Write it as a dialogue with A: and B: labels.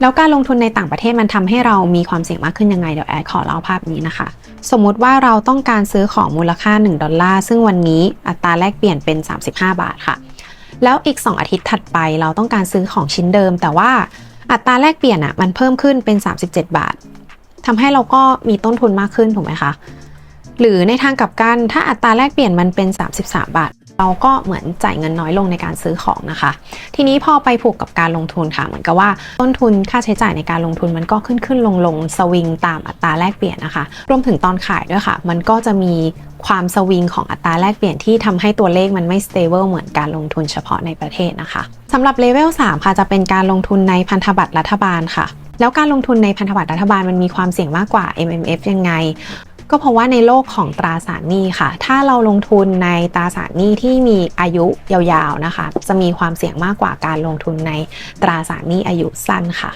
A: แล้วการลงทุนในต่างประเทศมันทำให้เรามีความเสี่ยงมากขึ้นยังไงเดี๋ยวแอดขอเล่าภาพนี้นะคะ สมมุติว่าเราต้องการซื้อของมูลค่า 1 ดอลลาร์ ซึ่งวันนี้อัตราแลกเปลี่ยนเป็น 35 บาทค่ะ แล้วอีก 2 อาทิตย์ถัดไปเราต้องการซื้อของชิ้นเดิม แต่ว่าอัตราแลกเปลี่ยนอะมันเพิ่มขึ้นเป็น 37 บาททำให้เราก็มีต้นทุนมากขึ้นถูกไหมคะหรือในทางกลับกันถ้าอัตราแลกเปลี่ยนมันเป็น 33 บาท เราก็เหมือนจ่ายเงินน้อยลงในการซื้อของนะคะ ทีนี้พอไปผูกกับการลงทุนค่ะ เหมือนกับว่าต้นทุนค่าใช้จ่ายในการลงทุนมันก็ขึ้นขึ้นลงลงสวิงตามอัตราแลกเปลี่ยนนะคะ รวมถึงตอนขายด้วยค่ะ มันก็จะมีความสวิงของอัตราแลกเปลี่ยนที่ทำให้ตัวเลขมันไม่ stable เหมือนการลงทุนเฉพาะในประเทศนะคะสำหรับเลเวล3ค่ะจะเป็นการลงทุนในพันธบัตรรัฐบาลค่ะ แล้วการลงทุนในพันธบัตรรัฐบาลมันมีความเสี่ยงมากกว่า MMF ยังไง ก็เพราะว่าในโลกของตราสารหนี้ค่ะ ถ้าเราลงทุนในตราสารหนี้ที่มีอายุยาวๆนะคะ จะมีความเสี่ยงมากกว่าการลงทุนในตราสารหนี้อายุสั้นค่ะ